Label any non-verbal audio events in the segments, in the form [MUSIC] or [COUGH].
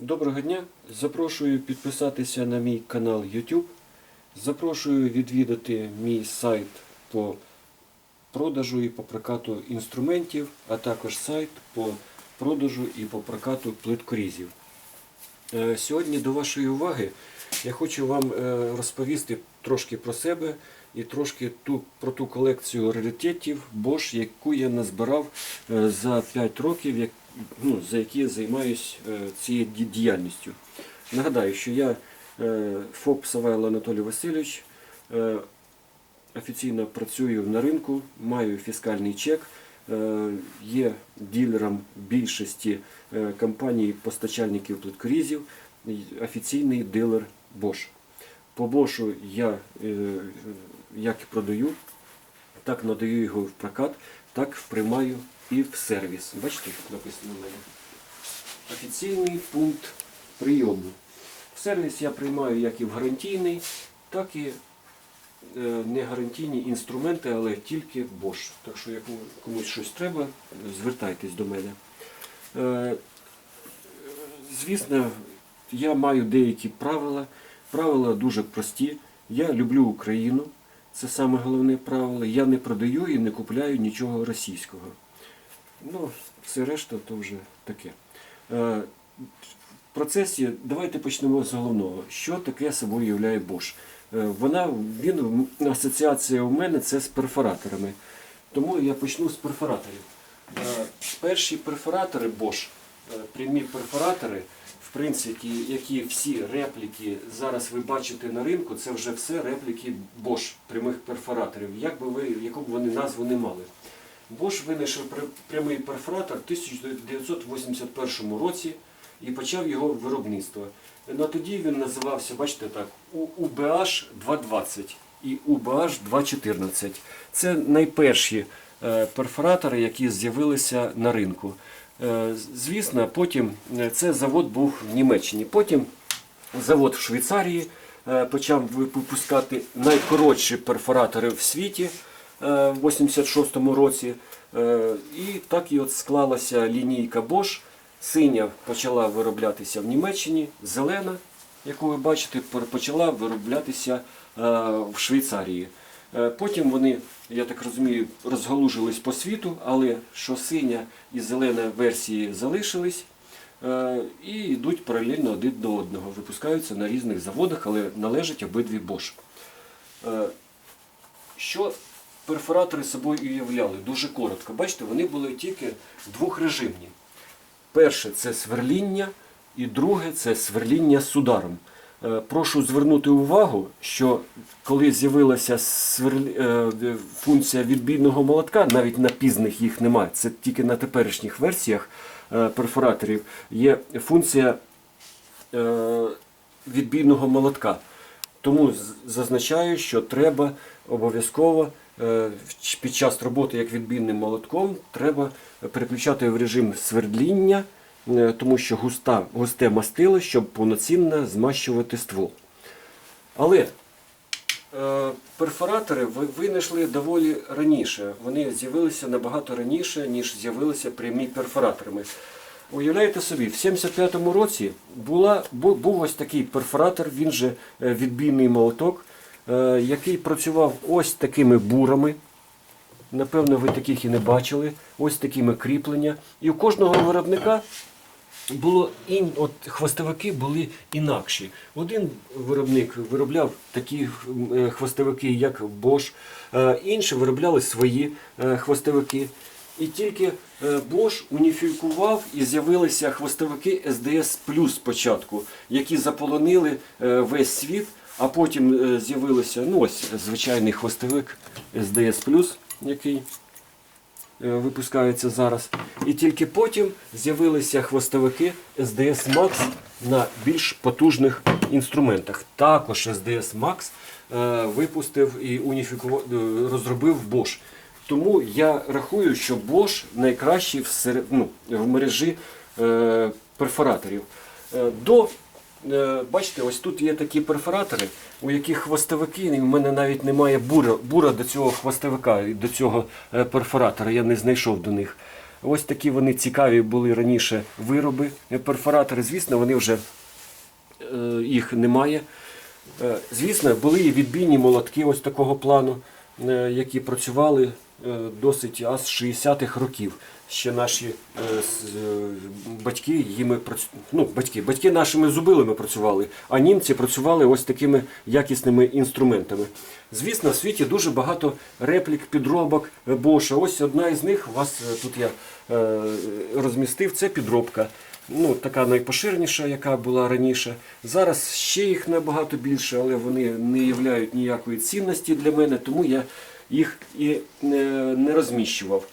Доброго дня! Запрошую підписатися на мій канал YouTube. Запрошую відвідати мій сайт по продажу і по прокату інструментів, а також сайт по продажу і по прокату плиткорізів. Е, Сьогодні до вашої уваги я хочу вам е, розповісти трошки про себе і трошки ту, про ту колекцію раритетів Bosch, яку я назбирав е, за 5 років, ну, за які я займаюся цією діяльністю. Нагадаю, що я е, ФОП Савайло Анатолій Васильович, е, офіційно працюю на ринку, маю фіскальний чек, е, є ділером більшості е, компаній постачальників плиткорізів, офіційний дилер Bosch. По Bosch я е, як продаю, так надаю його в прокат, так приймаю і в сервіс. Бачите, написано в мене. Офіційний пункт прийому. В сервіс я приймаю як і в гарантійний, так і е, не гарантійні інструменти, але тільки Bosch. Так що, як комусь щось треба, звертайтесь до мене. Е, Звісно, я маю деякі правила. Правила дуже прості. Я люблю Україну. Це саме головне правило. Я не продаю і не купляю нічого російського. Ну, все решта то вже таке. Е, В процесі давайте почнемо з головного. Що таке собою являє Bosch? Е, Вона, він, асоціація у мене це з перфораторами. Тому я почну з перфораторів. Е, Перші перфоратори Bosch, е, прямі перфоратори, в принципі, які всі репліки зараз ви бачите на ринку, це вже все репліки Bosch, прямих перфораторів, як би ви, яку б вони назву не мали. Bosch винайшов прямий перфоратор в 1981 році і почав його виробництво. На тоді він називався, бачите так, UBH 220 і UBH 214. Це найперші е, перфоратори, які з'явилися на ринку. Е, Звісно, потім е, це завод був в Німеччині. Потім завод в Швейцарії почав випускати найкоротші перфоратори в світі в 86-му році. Е, І так і от склалася лінійка Bosch. Синя почала вироблятися в Німеччині, зелена, яку ви бачите, почала вироблятися е, в Швейцарії. Е, Потім вони, я так розумію, розгалужились по світу, але що синя і зелена версії залишились і йдуть паралельно один до одного. Випускаються на різних заводах, але належать обидві Bosch. Що перфоратори собою уявляли? Дуже коротко. Бачите, вони були тільки двохрежимні. Перше це сверління, і друге це сверління з ударом. Е, Прошу звернути увагу, що коли з'явилася е, функція відбійного молотка, навіть на пізних їх немає, це тільки на теперішніх версіях е, перфораторів, є функція відбійного молотка. Тому зазначаю, що треба обов'язково під час роботи як відбійним молотком треба переключати в режим свердління, е, тому що густа, густе мастило, щоб повноцінно змащувати ствол. Але е, перфоратори винайшли доволі раніше. Вони з'явилися набагато раніше, ніж з'явилися прямі перфораторами. Уявляєте собі, в 75-му році була, був ось такий перфоратор, він же е, відбійний молоток, е, який працював ось такими бурами. Напевно, ви таких і не бачили. Ось такими кріплення. І у кожного виробника було ін, от хвостовики були інакші. Один виробник виробляв такі е, хвостовики, як Bosch, е, інші виробляли свої е, хвостовики. І тільки е, Bosch уніфікував і з'явилися хвостовики SDS Plus спочатку, які заполонили е, весь світ, а потім е, з'явилося ну, ось звичайний хвостовик SDS який е, випускаються зараз. І тільки потім з'явилися хвостовики SDS Max на більш потужних інструментах. Також SDS Max е, випустив і розробив Bosch. Тому я рахую, що Bosch найкращий в, ну, мережі перфораторів. До Бачите, ось тут є такі перфоратори, у яких хвостовики, в мене навіть немає бура, бура до цього хвостовика, до цього е, перфоратора, я не знайшов до них. Ось такі вони цікаві були раніше вироби. Е, Перфоратори, звісно, вони вже е, їх немає. Е, Звісно, були і відбійні молотки ось такого плану, е, які працювали е, досить аж з 60-х років. Ще наші е, е, батьки їми ну, батьки, батьки нашими зубилами працювали, а німці працювали ось такими якісними інструментами. Звісно, в світі дуже багато реплік, підробок е, Боша. Ось одна із них, у вас е, тут я е, розмістив, це підробка. Ну, така найпоширеніша, яка була раніше. Зараз ще їх набагато більше, але вони не являють ніякої цінності для мене, тому я їх і не, не розміщував.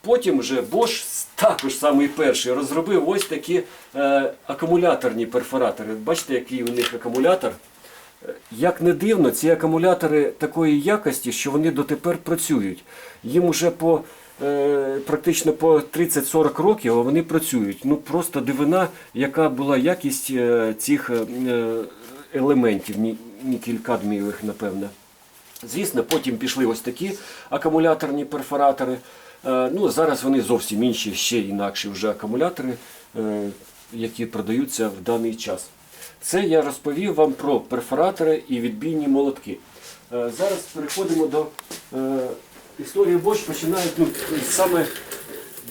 Потім вже Bosch, також самий перший, розробив ось такі е, акумуляторні перфоратори. Бачите, який у них акумулятор? Е, Як не дивно, ці акумулятори такої якості, що вони дотепер працюють. Їм уже по е, практично по 30-40 років, а вони працюють. Ну просто дивина, яка була якість е, цих е, елементів, ні- нікель-кадмієвих, напевно. Звісно, потім пішли ось такі акумуляторні перфоратори. Е, Ну, зараз вони зовсім інші, ще інакші вже акумулятори, е, які продаються в даний час. Це я розповів вам про перфоратори і відбійні молотки. Е, Зараз переходимо до історії Bosch. Починають ну, саме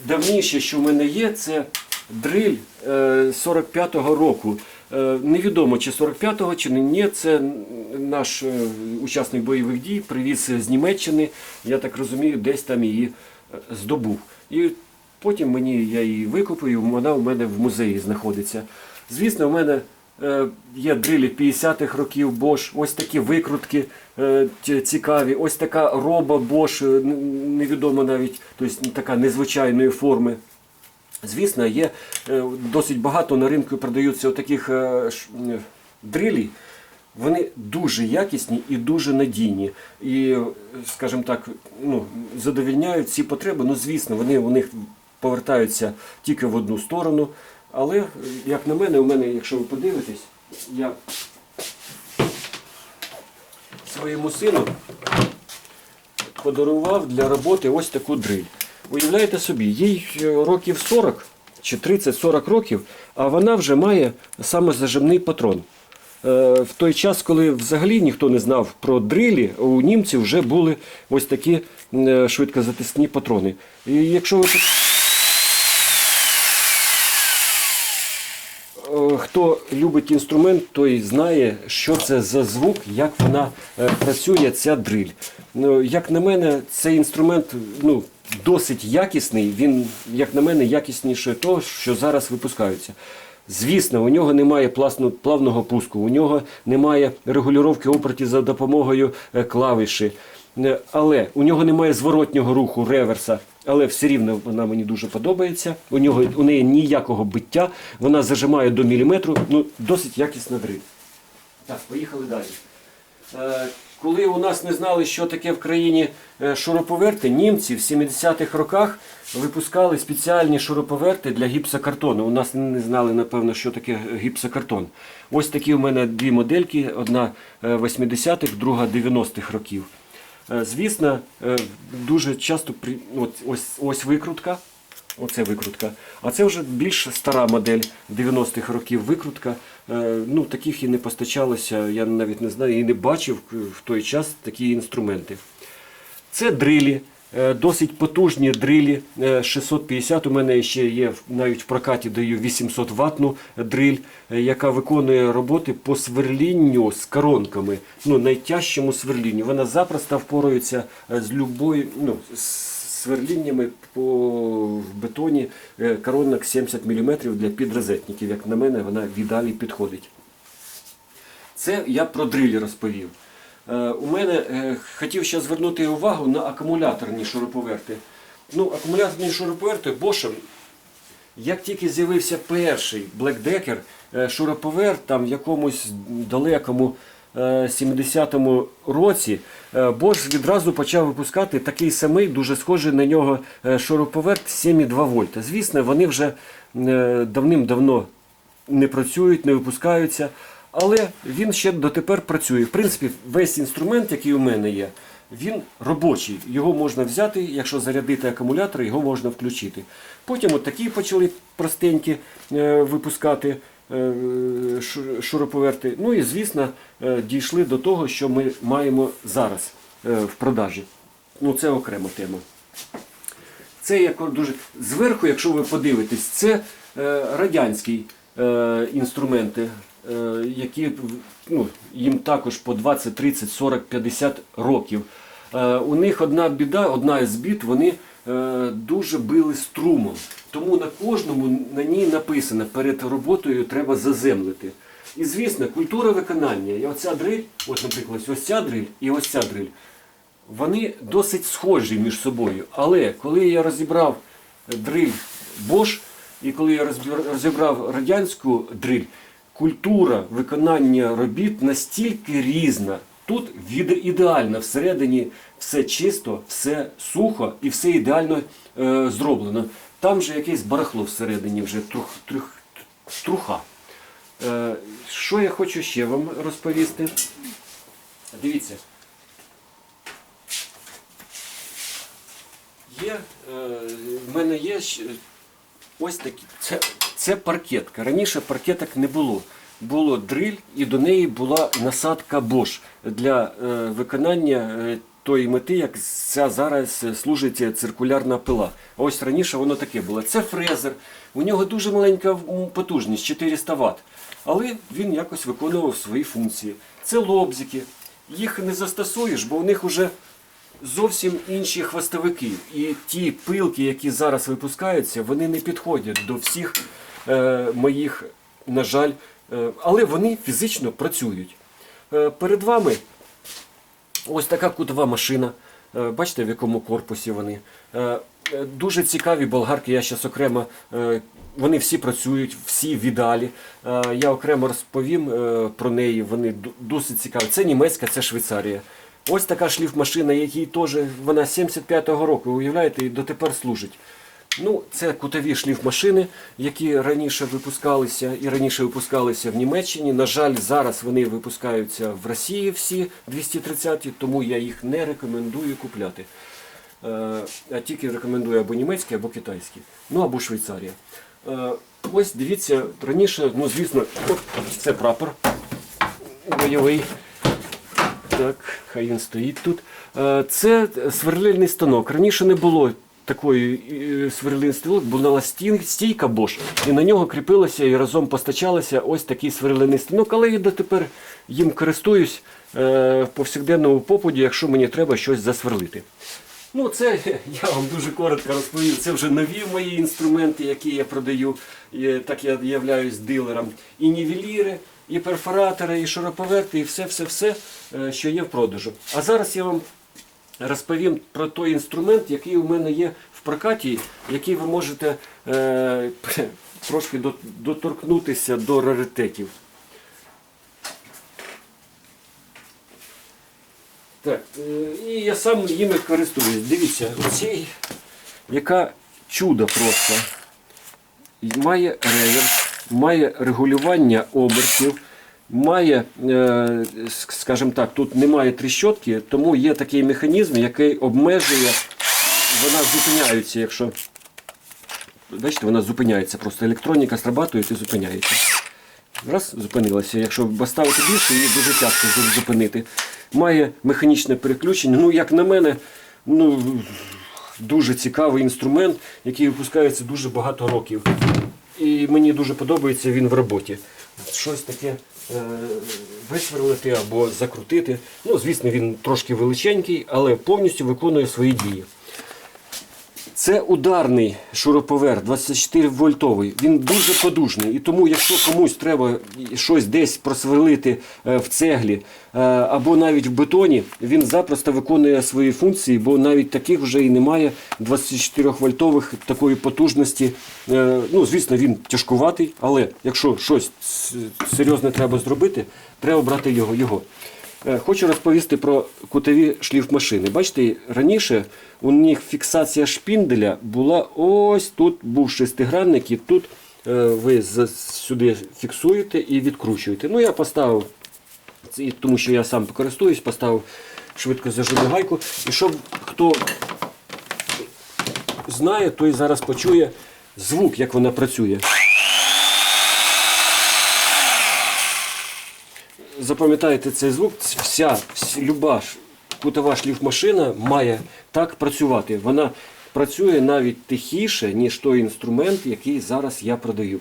давніше, що в мене є, це дриль е, 45-го року. Е, Невідомо, чи 45-го, чи ні. Це наш е, учасник бойових дій привіз з Німеччини. Я так розумію, десь там її е, здобув. І потім мені я її викупив, і вона у мене в музеї знаходиться. Звісно, у мене є дрилі 50-х років Bosch, ось такі викрутки цікаві, ось така роба Bosch, е, н- невідомо навіть, тобто така незвичайної форми. Звісно, є е, досить багато на ринку продаються таких дрилі. Вони дуже якісні і дуже надійні. І, е, скажімо так, ну, задовільняють ці потреби. Ну, звісно, вони у них повертаються тільки в одну сторону. Але, е, як на мене, у мене, якщо ви подивитесь, я своєму сину подарував для роботи ось таку дриль. Уявляєте собі, їй е, років 40 чи 30-40 років, а вона вже має саме зажимний патрон. Е, В той час, коли взагалі ніхто не знав про дрилі, у німців вже були ось такі е, швидкозатисні патрони. І якщо ви Е, Хто любить інструмент, той знає, що це за звук, як вона е, працює, ця дриль. Ну, як на мене, цей інструмент ну, досить якісний. Він, як на мене, якісніше того, що зараз випускаються. Звісно, у нього немає плавного пуску, у нього немає регулювання обертів за допомогою е, клавіші. Е, Але у нього немає зворотнього руху реверса, але все рівно вона мені дуже подобається. У нього у неї ніякого биття, вона зажимає до міліметру. Ну, досить якісна дриль. Так, поїхали далі. Е, Коли у нас не знали, що таке в країні е, шуруповерти, німці в 70-х роках випускали спеціальні шуруповерти для гіпсокартону. У нас не знали, напевно, що таке гіпсокартон. Ось такі у мене дві модельки: одна е, 80-х, друга 90-х років. Е, Звісно, е, дуже часто при... от, ось, ось викрутка. Оце викрутка. А це вже більш стара модель 90-х років викрутка. Е, Ну, таких і не постачалося, я навіть не знаю, і не бачив в той час такі інструменти. Це дрилі, досить потужні дрилі. е, 650 у мене ще є навіть в прокаті даю 800 ватну дриль, е, яка виконує роботи по сверлінню з коронками, ну, найтяжчому сверлінню. Вона запросто впорується е, з любою, ну, сверліннями по бетоні е, коронок 70 мм для підрозетників. Як на мене, вона в ідеалі підходить. Це я про дриль розповів. Е, у мене е, хотів ще звернути увагу на акумуляторні шуруповерти. Ну, акумуляторні шуруповерти Bosch, як тільки з'явився перший Black Decker, е, шуруповерт там в якомусь далекому е, 70-му році, Bosch відразу почав випускати такий самий, дуже схожий на нього шуруповерт 7,2 вольта. Звісно, вони вже давним-давно не працюють, не випускаються. Але він ще дотепер працює. В принципі, весь інструмент, який у мене є, він робочий. Його можна взяти, якщо зарядити акумулятор, його можна включити. Потім от такі почали простенькі е, випускати е, шуруповерти. Ну і звісно, е, дійшли до того, що ми маємо зараз в продажі. Ну, це окрема тема. Це як дуже зверху, якщо ви подивитесь, це радянські інструменти, які ну, їм також по 20, 30, 40, 50 років. Е, у них одна біда, одна із бід, вони е, дуже били струмом. Тому на кожному на ній написано перед роботою треба заземлити. І звісно, культура виконання. І оця дриль, от, наприклад, ось ця дриль і ось ця дриль вони досить схожі між собою. Але коли я розібрав дриль Bosch і коли я розібрав радянську дриль, культура виконання робіт настільки різна. Тут ідеально всередині все чисто, все сухо і все ідеально е, зроблено. Там же якесь барахло всередині вже трух, трух, труха. Е, що я хочу ще вам розповісти? Дивіться. Є, е, в мене є ось такі. Це, це паркетка. Раніше паркеток не було. Було дриль і до неї була насадка Bosch для е, виконання е, тої мети, як ця зараз е, служить циркулярна пила. Ось раніше воно таке було. Це фрезер. У нього дуже маленька потужність 400 Вт. Але він якось виконував свої функції. Це лобзики. Їх не застосуєш, бо у них вже зовсім інші хвостовики. І ті пилки, які зараз випускаються, вони не підходять до всіх е, моїх, на жаль, е, але вони фізично працюють. Е, перед вами ось така кутова машина. Е, Бачите, в якому корпусі вони. Е, е, Дуже цікаві болгарки, я зараз окремо. е, Вони всі працюють, всі в ідеалі. Е, Я окремо розповім про неї. Вони досить цікаві. Це німецька, це Швейцарія. Ось така шліфмашина, якій теж вона 75-го року, уявляєте, і дотепер служить. Ну, це кутові шліфмашини, які раніше випускалися і раніше випускалися в Німеччині. На жаль, зараз вони випускаються в Росії всі 230-ті, тому я їх не рекомендую купляти. Е, А тільки рекомендую або німецькі, або китайські. Ну або Швейцарія. Е, Ось дивіться, раніше, ну звісно, це прапор бойовий. Так, хай він стоїть тут. Е, Це сверлильний станок. Раніше не було такої е, сверлильний станок, була стійка Bosch, і на нього кріпилося і разом постачалося ось такий сверлильний станок, але я дотепер їм користуюсь е, в повсякденному попаді, якщо мені треба щось засверлити. Ну, це [LAUGHS] я вам дуже коротко розповів. Це вже нові мої інструменти, які я продаю. Так я являюсь дилером. І нівеліри, і перфоратори, і шуруповерти, і все-все-все, е, що є в продажу. А зараз я вам розповім про той інструмент, який у мене є в прокаті, який ви можете е, [LAUGHS] трошки доторкнутися до раритетів. Так, е, і я сам їми користуюсь. Дивіться, оцей, яка чудо просто. Має реверс, має регулювання обертів, має, е, скажімо так, тут немає тріщотки, тому є такий механізм, який обмежує, вона зупиняється, якщо. Бачите, вона зупиняється, просто електроніка срабатує і зупиняється. Раз, зупинилася. Якщо поставити більше, її дуже тяжко зупинити. Має механічне переключення. Ну, як на мене, ну, дуже цікавий інструмент, який випускається дуже багато років. І мені дуже подобається він в роботі. Щось таке е, висверлити або закрутити. Ну, звісно, він трошки величенький, але повністю виконує свої дії. Це ударний шуруповерт 24 вольтовий. Він дуже подужний. І тому, якщо комусь треба щось десь просверлити е, в цеглі е, або навіть в бетоні, він запросто виконує свої функції, бо навіть таких вже і немає 24 вольтових такої потужності. Е, Ну, звісно, він тяжкуватий, але якщо щось серйозне треба зробити, треба брати його. його. Е, Хочу розповісти про кутові шліфмашини. Бачите, раніше у них фіксація шпінделя була ось тут був шестигранник, і тут е, ви сюди фіксуєте і відкручуєте. Ну, я поставив, тому що я сам користуюсь, поставив швидко зажиму гайку. І щоб хто знає, той зараз почує звук, як вона працює. Запам'ятайте цей звук, вся, вся люба кутова шліфмашина має так працювати. Вона працює навіть тихіше, ніж той інструмент, який зараз я продаю.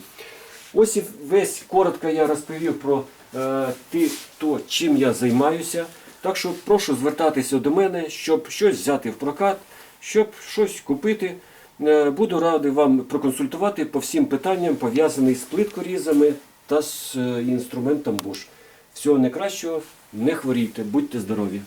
Ось і весь коротко я розповів про е, ти, то, чим я займаюся. Так що прошу звертатися до мене, щоб щось взяти в прокат, щоб щось купити. Е, буду радий вам проконсультувати по всім питанням, пов'язаних з плиткорізами та з е, інструментом Bosch. Всього найкращого, не хворійте, будьте здорові!